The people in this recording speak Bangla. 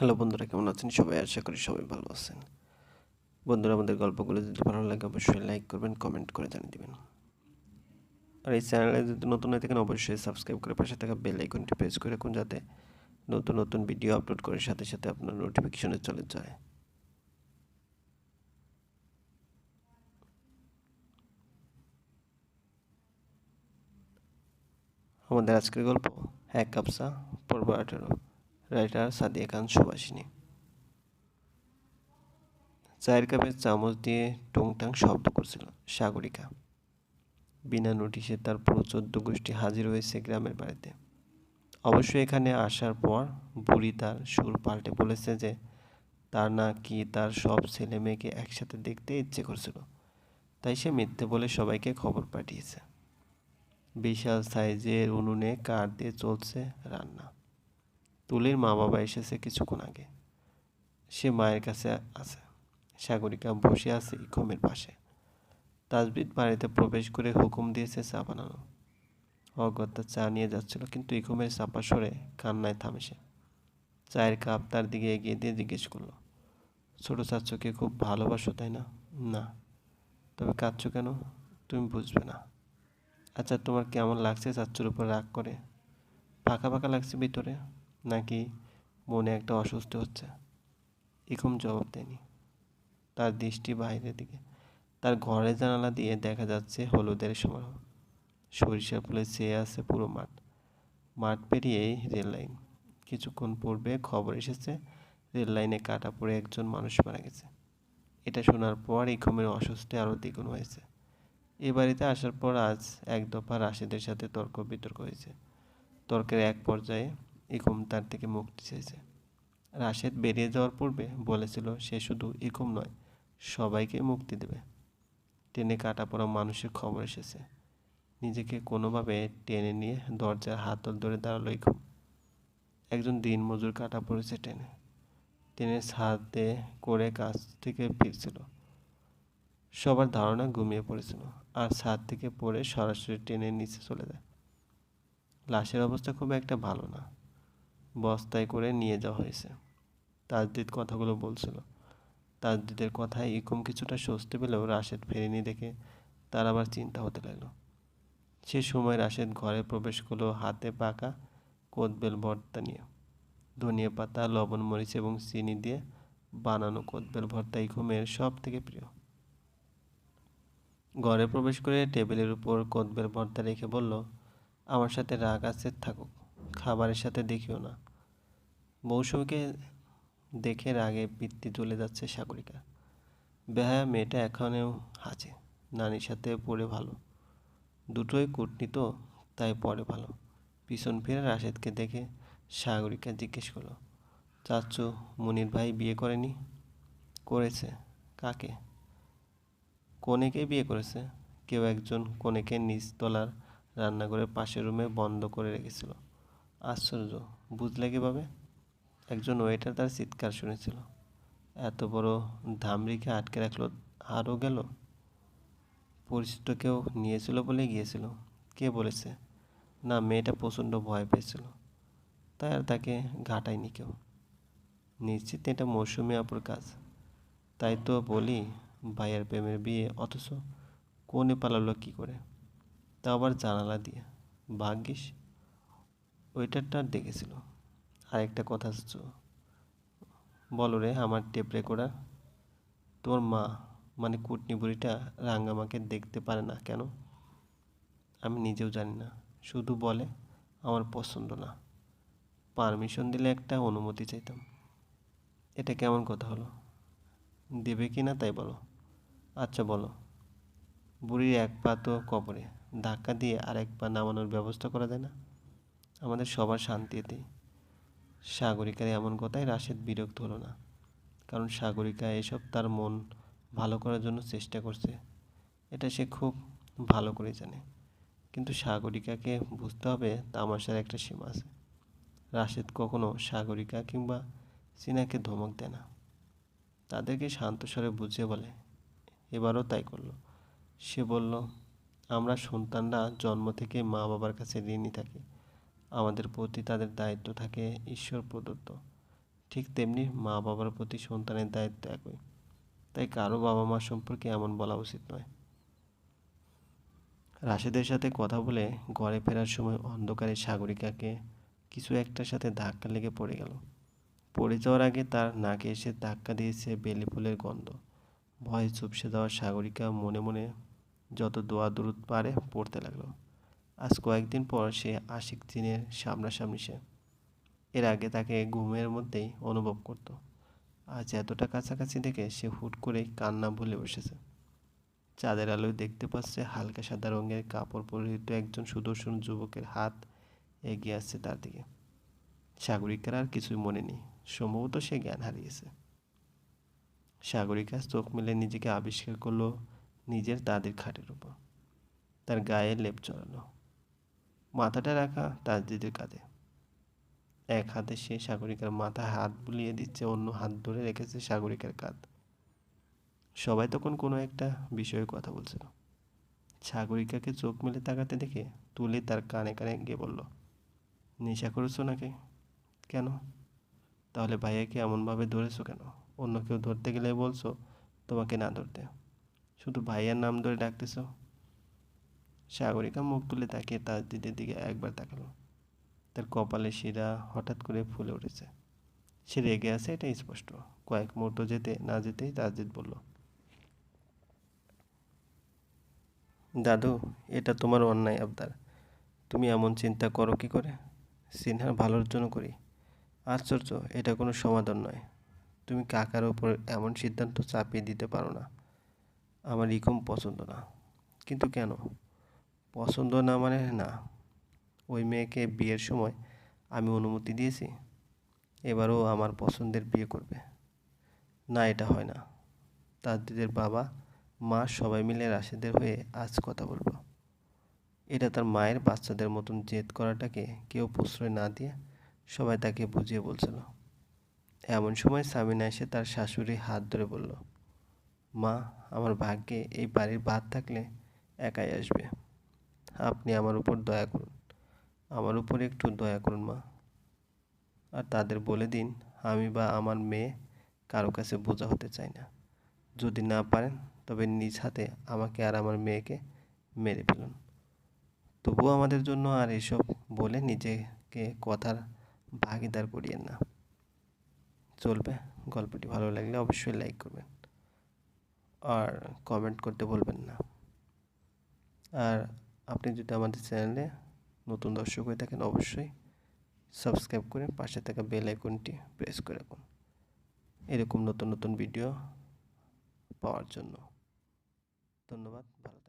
হ্যালো বন্ধুরা, কেমন আছেন? সবাই আশা করি সবাই ভালো আছেন। বন্ধুরা, আমাদের গল্পগুলো যদি ভালো লাগে, অবশ্যই লাইক করবেন কমেন্ট করে জানিয়ে দেবেন। আর এই চ্যানেলে যদি নতুন হয়ে থাকেন, অবশ্যই সাবস্ক্রাইব করে পাশে থাকা বেল আইকনটি প্রেস করে রাখুন, যাতে নতুন নতুন ভিডিও আপলোড করার সাথে সাথে আপনার নোটিফিকেশনে চলে যায়। আমাদের আজকের গল্প, এক কাপসা, পর্ব আঠেরো। রাইটার সাদিয়া খান সুভাষিনী। চায়ের কাপে চামচ দিয়ে টুংটাং শব্দ করছিল সাগরিকা। বিনা নোটিশে তার পুরো চোদ্দ গোষ্ঠী হাজির হয়েছে গ্রামের বাড়িতে। অবশ্য এখানে আসার পর বুড়ি তার সুর পাল্টে বলেছে যে, তার না কি তার সব ছেলে মেয়েকে একসাথে দেখতে ইচ্ছে করছিল। তাই সে মিথ্যে বলে সবাইকে খবর পাঠিয়েছে। বিশাল সাইজের উনুনে কাঠ দিয়ে চলছে রান্না। তুলির মা বাবা এসেছে কিছুক্ষণ আগে। সে মায়ের কাছে আছে। সাগরিকা বসে আছে ইকমের পাশে। তাজবিদ বাড়িতে প্রবেশ করে হুকুম দিয়েছে চা বানানো। অগত্যা চা নিয়ে যাচ্ছিল, কিন্তু ইকমের চাপা সরে কান্নায় থামে সে। চায়ের কাপ তার দিকে এগিয়ে দিয়ে জিজ্ঞেস করল, ছোটো চাচ্চকে খুব ভালোবাসো, তাই না? না। তবে কাঁদছো কেন? তুমি বুঝবে না। আচ্ছা তোমার কেমন লাগছে চাচ্চুর উপর রাগ করে? ফাঁকা ফাঁকা লাগছে ভিতরে। নাকি মনে একটা অস্বস্তি হচ্ছে? ইকুম জবাব দেয়নি। তার দৃষ্টি বাইরের দিকে। তার ঘরের জানালা দিয়ে দেখা যাচ্ছে হলুদের সমারোহ। সরিষা ফুলে চেয়ে আছে পুরো মাঠ। মাঠ পেরিয়েই রেল লাইন। কিছুক্ষণ পূর্বে খবর এসেছে, রেল লাইনে কাটা পড়ে একজন মানুষ মারা গেছে। এটা শোনার পর ইকমের অস্বস্তি আরও দ্বিগুণ হয়েছে। এ বাড়িতে আসার পর আজ এক দফা রাশেদের সাথে তর্ক বিতর্ক হয়েছে। তর্কের এক পর্যায়ে ইকুম তার থেকে মুক্তি চেয়েছে রাশেদ বেরিয়ে যাওয়ার পূর্বে বলেছিল, সে শুধু ইকুম নয়, সবাইকে মুক্তি দেবে। টেনে কাটা পড়া মানুষের খবর এসেছে। নিজেকে কোনোভাবে টেনে নিয়ে দরজার হাতল ধরে দাঁড়াল ইকুম একজন দিন মজুর কাটা পড়েছে টেনে। টেনে ছাদে করে কাজ থেকে ফিরছিল। সবার ধারণা ঘুমিয়ে পড়েছিল আর ছাদ থেকে পড়ে সরাসরি ট্রেনের নিচে চলে যায়। লাশের অবস্থা খুব একটা ভালো না। বস্তায় করে নিয়ে যাওয়া হয়েছে। তাজদিদ কথাগুলো বলছিল। তাজদিদের কথায় ইকুম কিছুটা স্বস্তি পেলেও রাশেদ ফেরেনি দেখে তার আবার চিন্তা হতে লাগল। সে সময় রাশেদ ঘরে প্রবেশ করল হাতে পাকা কোদবেল ভর্তা নিয়ে। ধনিয়া পাতা, লবণ, মরিচ এবং চিনি দিয়ে বানানো কোদবেল ভর্তা ইকুমের সব থেকে প্রিয়। ঘরে প্রবেশ করে টেবিলের উপর কোদবেল ভর্তা রেখে বলল, আমার সাথে রাগ আছে, থাকুক। খাবারের সাথে দেখিও না। মৌসুমীকে দেখে রাগে বৃত্তি চলে যাচ্ছে সাগরিকা। বেহায়া মেয়েটা এখনও আছে নানির সাথে পড়ে ভালো। দুটোই কুটনি তো, তাই পড়ে ভালো। পিছন ফিরে রাশেদকে দেখে সাগরিকা জিজ্ঞেস করল চাচ্চু মুনির ভাই বিয়ে করেনি? করেছে। কাকে? কনেকে বিয়ে করেছে। কেউ একজন কনেকে নিচতলার রান্নাঘরের পাশের রুমে বন্ধ করে রেখেছিল। আশ্চর্য, বুঝলে কীভাবে? একজন ওয়েটার তার চিৎকার শুনেছিল। এত বড় ধামরিকে আটকে রাখল, আরও গেল? পরিচিত কেউ নিয়েছিল বলে গিয়েছিল। কে বলেছে? না, মেয়েটা প্রচণ্ড ভয় পেয়েছিল। তাই আর তাকে ঘাটায়নি কেউ। নিশ্চিত এটা মৌসুমি আপুর কাজ। তাই তো বলি, ভাইয়ের প্রেমের বিয়ে, অথচ কোনে পালালো কী করে? তা আবার জানালা দিয়ে। ভাগ্যিস ওইটারটা দেখেছিল আরেকটা কথা বলো রে, আমার টেপ রেকর্ডার তোর মা মানে কুটনি বুড়িটা রাঙ্গামাকে দেখতে পারে না কেন? আমি নিজেও জানি না। শুধু বলে, আমার পছন্দ না। পারমিশন দিলে একটা অনুমতি চাইতাম। এটা কেমন কথা হলো? দেবে কি না তাই বলো। আচ্ছা বলো। বুড়ির এক পা তো কবরে, ধাক্কা দিয়ে আরেক পা নামানোর ব্যবস্থা করা যায় না? আমাদের সবার শান্তিতেই সাগরিকার এমন কথায় রাশেদ বিরক্ত হলো না। কারণ সাগরিকা এসব তার মন ভালো করার জন্য চেষ্টা করছে। এটা সে খুব ভালো করে জানে। কিন্তু সাগরিকাকে বুঝতে হবে তামাশার একটা সীমা আছে। রাশেদ কখনো সাগরিকা কিংবা সিনাকে ধমক দেয় না। তাদেরকে শান্ত স্বরে বুঝিয়ে বলে, এবারও তাই করল। সে বলল, আমরা সন্তানরা জন্ম থেকে মা বাবার কাছে ঋণী থাকি। আমাদের প্রতি তাদের দায়িত্ব থাকে ঈশ্বর প্রদত্ত। ঠিক তেমনি মা বাবার প্রতি সন্তানের দায়িত্ব একই। তাই কারও বাবা মা সম্পর্কে এমন বলা উচিত নয়। রাশেদের সাথে কথা বলে ঘরে ফেরার সময় অন্ধকারে সাগরিকাকে কিছু একটার সাথে ধাক্কা লেগে পড়ে গেল। পড়ে যাওয়ার আগে তার নাকে এসে ধাক্কা দিয়েছে বেলি ফুলের গন্ধ। ভয়ে চুপসে যাওয়া সাগরিকা মনে মনে যত দোয়া দূরত পারে পড়তে লাগল। আজ কয়েকদিন পর সে আশিক চিনের সামনাসামনি সে। এর আগে তাকে ঘুমের মধ্যেই অনুভব করত। আজ এতটা কাছাকাছি দেখে সে হুট করেই কান্না ভুলে বসেছে। চাঁদের আলোয় দেখতে পাচ্ছে হালকা সাদা রঙের কাপড় পরিহিত একজন সুদর্শন যুবকের হাত এগিয়ে আসছে তার দিকে। সাগরিকার আর কিছুই মনে নেই, সম্ভবত সে জ্ঞান হারিয়েছে। সাগরিকা চোখ মেলে নিজেকে আবিষ্কার করল নিজের দাদির খাটের উপর। তার গায়ে লেপ চড়ানো মাথাটা রাখা তাজদিদের কাঁধে। এক হাতে সে সাগরিকার মাথায় হাত বুলিয়ে দিচ্ছে, অন্য হাত ধরে রেখেছে সাগরিকার কাঁধ। সবাই তখন কোনো একটা বিষয়ে কথা বলছিল। সাগরিকাকে চোখ মেলে তাকাতে দেখে তুলে তার কানে কানে গিয়ে বলল, নেশা করেছ নাকি? কেন? তাহলে ভাইয়াকে এমনভাবে ধরেছো কেন? অন্য কেউ ধরতে গেলে বলছো, তোমাকে না ধরতে। শুধু ভাইয়ার নাম ধরে ডাকতেছ? সাগরিকা মুখ তুলে তাকিয়ে তার দিদির দিকে একবার তাকালো। তার কপালে শিরা হঠাৎ করে ফুলে উঠেছে। সে রেগে আছে, এটা স্পষ্ট। কয়েক মুহূর্ত যেতে না যেতেই তাজদিদ বলল, দাদু, এটা তোমার অন্যায় আবদার। তুমি এমন চিন্তা করো কি করে? সিনহার ভালোর জন্য করি। আশ্চর্য, এটা কোনো সমাধান নয়। তুমি কাকার ওপর এমন সিদ্ধান্ত চাপিয়ে দিতে পারো না। আমার ইকম পছন্দ না। কিন্তু কেন? পছন্দ না মানে না। ওই মেয়েকে বিয়ের সময় আমি অনুমতি দিয়েছি। এবারও আমার পছন্দের বিয়ে করবে। না, এটা হয় না। তাদের বাবা, মা সবাই মিলে রাশেদের হয়ে আজ কথা বলব। এটা তার মায়ের বাচ্চাদের মতন জেদ করাটাকে কেউ প্রশ্রয় না দিয়ে সবাই তাকে বুঝিয়ে বলছিল। এমন সময় সামিনা এসে তার শাশুড়ি হাত ধরে বলল, মা, আমার ভাগ্যে এই বাড়ির ভাত থাকলে একাই আসবে। আপনি আমার উপর দয়া করুন। আমার উপর একটু দয়া করুন মা। আর তাদের বলে দিন, আমি বা আমার মেয়ে কারও কাছে বোঝা হতে চাই না। যদি না পারেন, তবে নিজ হাতে আমাকে আর আমার মেয়েকে মেরে ফেলুন। তবুও আমাদের জন্য আর এসব বলে নিজেকে কথার ভাগিদার করিয়েন না। চলবে। গল্পটি ভালো লাগলে অবশ্যই লাইক করবেন। আর কমেন্ট করতে বলবেন না। আর আপনি যদি আমাদের চ্যানেলে নতুন দর্শক হয়ে থাকেন, অবশ্যই সাবস্ক্রাইব করে পাশে থাকা বেল আইকনটি প্রেস করে রাখুন। এরকম নতুন নতুন ভিডিও পাওয়ার জন্য। ধন্যবাদ, ভালো